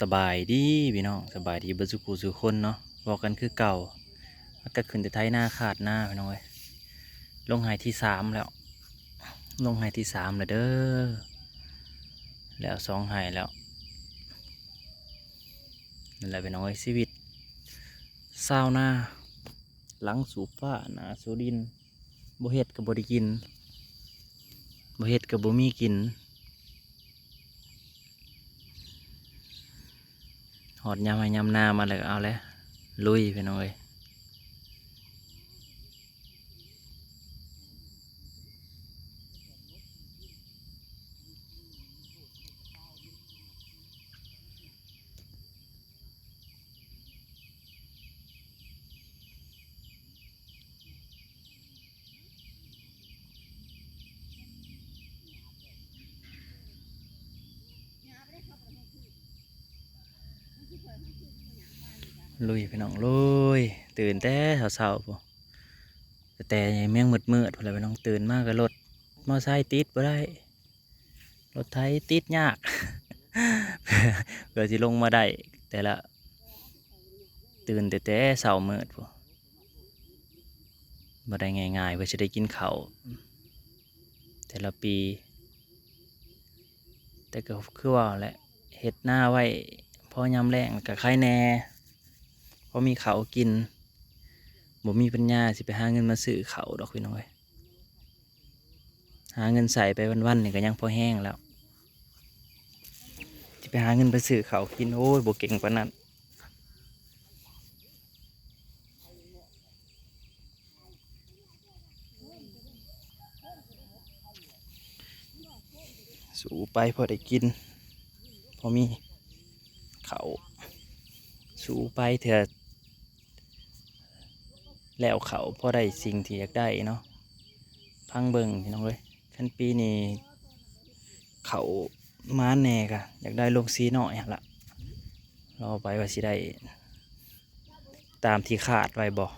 สบายดีพี่น้องสบายดีบิดสุขุสุคนเนาะบอกกันคือเก่ามันก็ขึ้นแต่ไทยหน้าขาดหน้าพี่น้องเอ้ยลงหายที่สามแล้ว ลงหายที่สามแล้วเด้อแล้วสองหายแล้วนั่นแหละพี่น้องเอ้ยชีวิตเศร้าหน้าหลังสูบฟ้าหนาสูดินบ่เฮ็ดกับบ่ได้กินบ่เฮ็ดกับบ่มีกิน หอดยำให้ยำหน้ามาเลยเอาแล้วลุยไปหน่อย ลุยไปน้องลุยตื่นแต่เช้าๆพอแต่แต่ยังแม่งมืดมืดพอเลยไปน้องตื่นมากก็รถมอไซค์ติดบ่ได้รถไทยติดยากเพื่อที่ลงมาได้แต่ละ ตื่นแต่แต่เช้ามืดพอบ่ได้ง่ายๆเพื่อจะได้กินเขาแต่ละปี แต่ก็คือว่าแหละเฮ็ดหน้าไว้พอยามแรงกับใครแน่ พอมีเขากินบ่มีปัญญาสิไปหาเงินมาซื้อเขาดอกพี่น้อยหาเงินใส่ไปวันๆนี่ก็ยังพอแห้งแล้วสิไปหาเงินไปซื้อเขากินโอ้ยบ่เก่งปานนั้นสู้ไปพอได้กิน พอมีเขาสู้ไปเถอะ แล้วเขาพอได้สิ่งที่อยากได้เนาะพังเบิงพี่น้องเลยขั้นปีนี้เขามาแน่กะอยากได้ลงสีหน่อยหั่นละรอไปว่าสิได้ ตามที่ขาดไว้บอก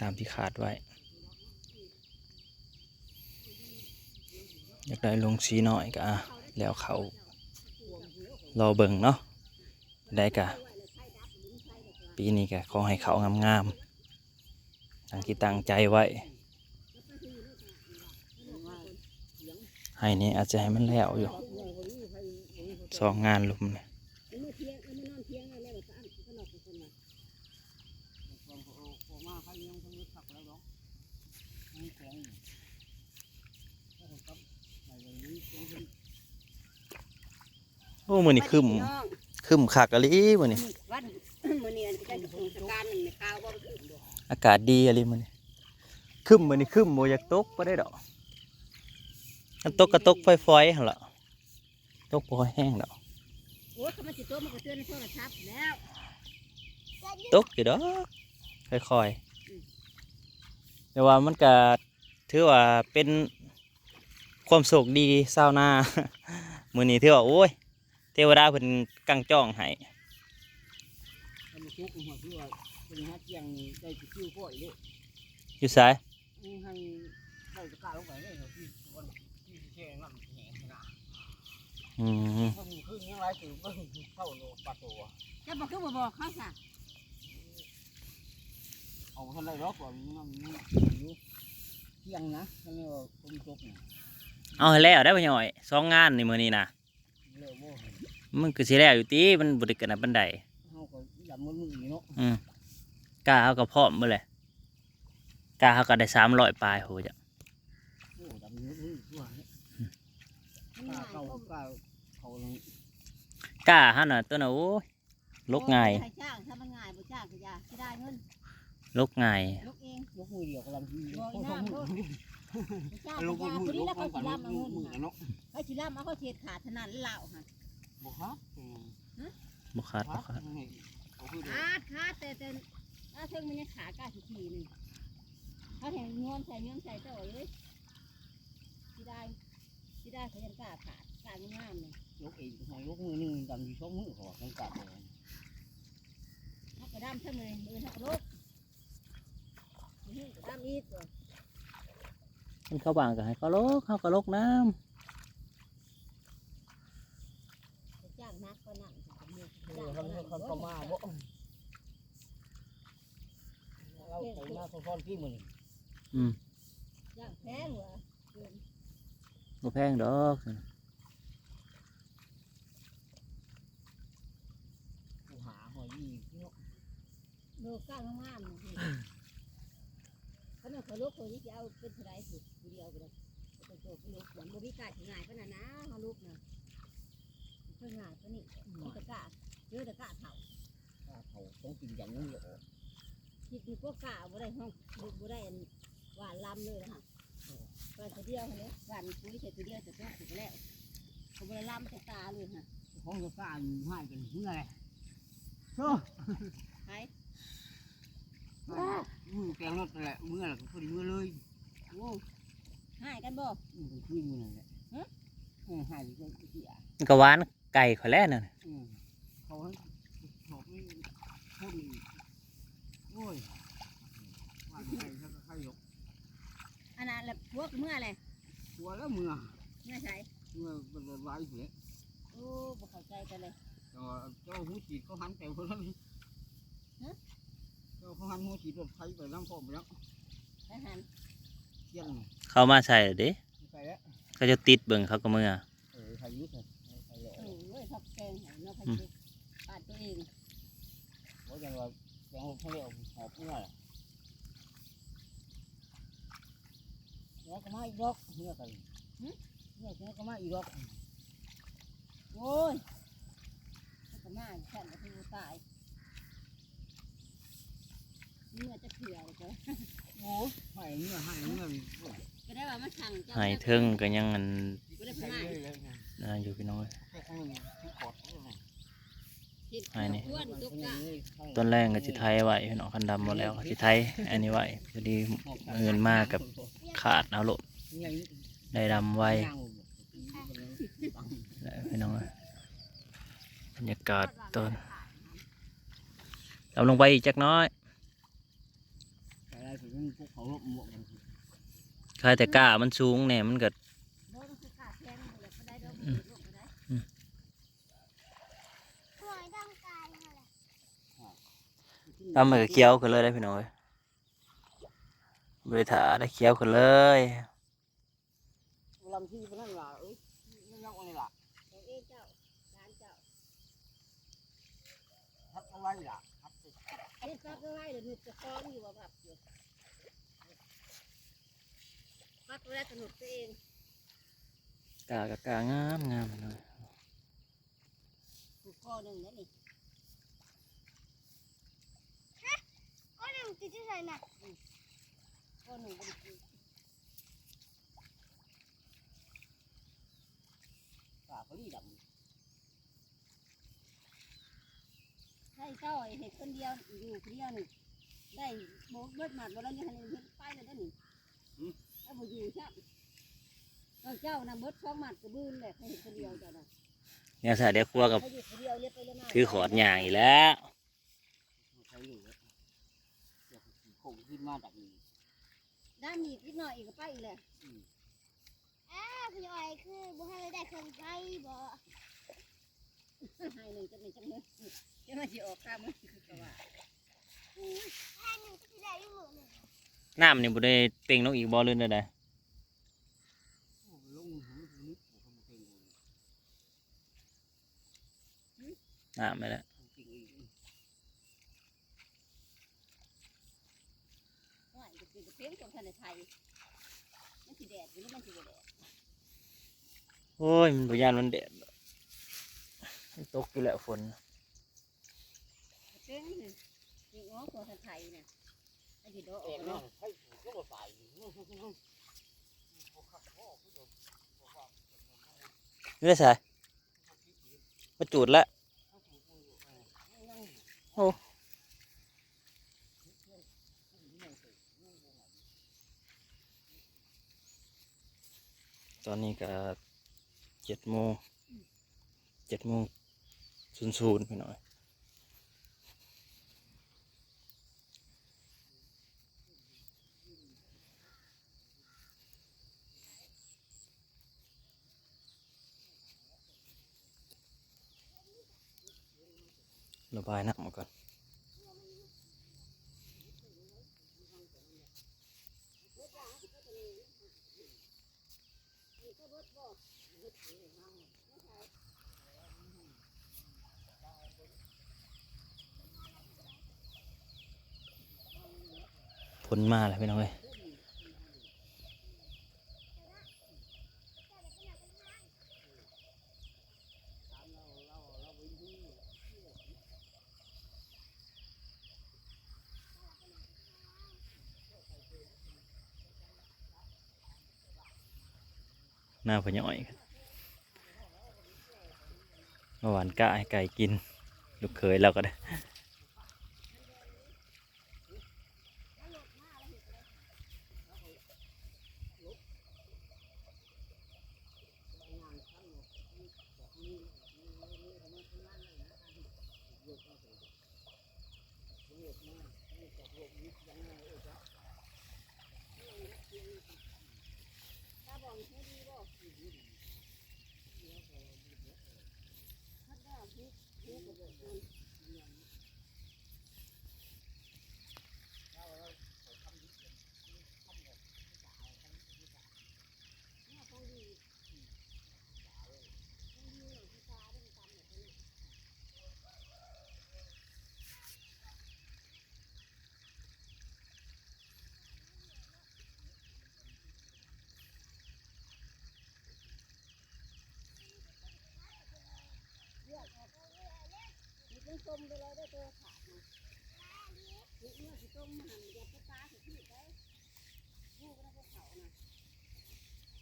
ตามที่ขาดไว้ อยากได้ลงสีหน่อยกะแล้วเขารอเบิงเนาะได้กะ ปีนี้กะขอให้เขางามๆตั้งที่ตั้งใจไว้ ให้นี่อาจจะให้มันแล้วอยู่สองงานลุมเนี่ยโอ้มือนี่คึมคึมคักอะลิมือนี่วันนี้ อันเป็นเทศกาลหนึ่งในข่าวว่าอากาศดีอะไรมือนี่คึมมือนี่คึมโมอยากตกไ่ได้ดอกอันตกกระตกไฟฟอยๆหั่นละตกพอแห้งดอกโอ้ยเขามาสิโตมันก็เตือนในโทรศัพท์แล้วตกอยู่ดอกค่อยๆแต่ว่ามันก็ถือว่าเป็นความโชคดีเศร้าวหน้ามือนี้ถือว่าโอ้ยเทวดาเพิ่นกังจ้องให้ ชุกหัวที่ว่าเป็นฮัดเจียงได้สิคิวพ่ออีกอยู่ไสายนี่ให้เข้าตะกร้าลงไปเลยครับที่วันที่แช่น้ำแห้งนะอืมมันขึ้นยังไรตื่นก็เข้าโลปลาตัวจะบอกคือบ่บอกเขาซะเอาท่านได้รอกว่ามีน้ำมีอยู่เที่ยงนะท่านเรียกว่าคนจบเนี่ยเอาให้แล้วได้ป่ะย่อยสองงานในมือนี้นะเร็วโม่มันก็สิแล้วอยู่ตีมันบริกันนะบันได เขาก็ยันมือมือนี่เนาะอืมกล้าเอากับพร้อมเมื่อไรกล้าเอาก็ได้สามร้อยปลายโหจ้ะโอ้ดำมือมือตัวเนี่ยมันกล้าง่ายเข้าก็กล้าเข้าเลยกล้าฮะน่ะตัวน่ะโอ้ยลกง่ายใครจ้างถ้ามันง่ายบ่จ้างก็อย่าสิได้เงินลกง่ายลูกเองยกมือเดียวกำลังที่บอกอีเขาน้าทำมือบ่จ้างลก็งอย่ามือผู้ลนี้งแล้วมืเขาอสิกันลำเอามือเงินมือน่ะเนาะเขาสิลำเอาเขาเทศขาดเท่านั้นเหล่าหั่นบุครับบุขาดบุขาด ขาดขาดแต่แต่ถ้าเทิงมันยังขากล้าสิทีหนึงเขาแทงงอนใส่เงื่อนใส่เจ้าเลยสิได้สิได้เขายังกล้าขาดกล้างามๆเลยยกเองหอยยกมือหนึ่งดำอยู่สองมือเขาต้องกัดเลยเขากระดำเท่าเลยมือหักลกมือกระดำอีกตัวมันเข้าบางก็ให้เขาลกเขาก็ลกน้จ้าง ก็นั่นสิ เมืองเออเขาเขาเขามาบ่เราใส่มาค่อนๆที่มืออืมย่างแพงเหรอบ่แพงดอกกูหาหอยยี่โลก้างงามเขาเนี่ยเขาลูกคนนี้จะเอาเป็นเท่าไรสิผู้เดียวไปเลยเป็นตัวเป็นลูกเหมือนบริการง่ายขนาดนะเขาลูกเนะเพื่อง่ายก็นี่มีตะกร้า เจอตะกร้าเถ่าถ้าเขาต้องกินอย่างนี้เหรอคิดมีพวกกะบ่ได้ห้องบ่บ่ได้อันหวานลำเลยนะคะหวานตัวเดียวเนี่ยหวานปุ๋ยใส่ตัวเดียวแต่ต้องถูกแล้วเขาบ่ได้ลำใส่ตาเลยค่ะของจะกล้าอยู่ให้กันเมื่อไรโซ่ไปมือแกงรถนั่นแหละเมื่อไรก็พอดีเมื่อเลยโอ้หายกันบ่อืมขึ้นมือนั่นแหละเออให้ก็เสียมันก็หวานไก่ข่อยแล้วนั่น อืมเขาให้ชอบนี่พูดอีกโอ้ยว่าใครถ้าใครยก อันนั้นแหละพวกเมื่ออะไรตัวแล้วเมื่อเมื่อใช้เมื่อเป็นไว้เสียโอ้บ่เข้าใจกันเลยเจ้าเจ้าหูฉีดเขาหันแต่คนนั้นเจ้าเขาหันหูฉีดรถไฟไปน้ำพ่อไปแล้วทหารเที่ยงนี่เข้ามาใส่แล้วเด้ไปแล้วเขาจะติดเบิ่งเขาก็มือเออใครยุ่งเลยใครเหลวโอ้ยทับแกงหายเนาะพันธุ์ปาดตัวเองเพราะอย่างว่าแกงเขาเรียกหอบเมื่อ ไรแล้วก็มาอีกดอกเมื่อกันเมื่อกี้ก็มาอีกดอกโอ้ยมันก็มาฉันก็คือตายเมื่อจะเผื่อเลยจ้ะโอ้ให้เมื่อให้เมื่อก็ได้ว่ามาสั่งเจ้าไห้เทิงก็ยังอันก็ได้ใส่พม่าเลยเลยนะน่าอยู่พี่น้องเอ้ยแค่ข้างนึงที่กอดเลยนะเห็ดไอ้นี่อ้วนตุกกะต้นแรกก็สิไทยไว้พี่น้องคันดำหมดแล้วก็สิไทยอันนี้ไว้พอดีเงินมากกับขาดเอาโลดได้ดำไว้แล้วพี่น้องบรรยากาศต้นดำลงไปอีกจักน้อยอะไรแต่ก้ามันสูงเนี่ยมันเก็บ่ต้องคือกะแทงเลยก็ได้ดอก อืม ลูกก็ได้ หน่อยร่างกายค่ะแหละ ดำมันก็เคี้ยวขึ้นเลยได้พี่น้องเอ้ยบริถาได้เคี้ยวขึ้นเลยลำที่พนันล่ะเอ้ยไม่ยากอะไรล่ะเอ้เจ้าร้านเจ้าทับอะไรล่ะทับเฮ็ดปักไว้เดี๋ยวหนุดจะคล้องอยู่ว่าผับอยู่ปักไว้แล้วก็หนุดตัวเองกากับกางามงามพี่น้องผูกคอหนึ่งนั่นนี่ ก็หนึ่งติดที่ใส่น่ะคอหนึ่งบริกินกาเขาดีดให้เจ้าเห็ดคนเดียวอยู่คนเดียวนี่ได้โบกเบิดหมัดบ่แล้วนี่หันเห็ดไปแล้วนี่แล้วบ่อยู่ชับเจ้าน่ะเบิดสองหมัดก็บื้นแหละให้เห็ดคนเดียวเจ้าน่ะเนี่ยสาเดี๋ยวครัวกับให้อยู่คนเดียวเนี่ยไปเลยมาถือขอดยางอีกแล้ว คงขึ้นมาจากนี้ด้านนี้นิดหน่อยอีกก็ไปอีกเลยอ้าพี่อ้อยคือบุให้เราได้เครื่องไฟบ่ให้หนึ่งจะหนึ่งจังเลยจะมาสิออกข้ามมันคือก็ว่าแค่หนึ่งที่ได้อยี่หมื่นหนึ่งน้ำนี่บ่ได้เต็งนกอีกบ่ลื่นได้ลงหูนิดผมเก่งน้ำไปแล้ว จริงอีก ว่าจะ เป็นเพียงของทานไทยมันสิแดดหรือมันสิบ่แดดโอ้ยมันบ่ยานมันแดดมันตกอยู่แล้วฝนเพียงนี่เพียงอ๋อของทานไทยน่ะไอ้ที่ดอกอเอ็อกนเนาะเนาะให้ก็มาใส่เรื่อยสายมาจูดละโอ้ ตอนนี้ก็เจ็ดโมงเจ็ดโมงศูนย์ศูนย์พี่น้อยระบายน้ำมาก่อน ผลมาแล้วพี่น้องเอ้ย หน้าพย่อยมื่อวานกะให้ไก่กิน ลูกเคยเราก็ได้ มีเป็นต้มไปเลยได้ตัวขาดนะนี่เมื่อสิต้มมาหันอย่าไปตาสิที่ได้ลูกก็ได้เขานะ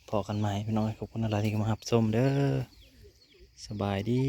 พอกันไหมพี่น้องขอบคุณอะไรที่มาหับส้มเด้อสบายดี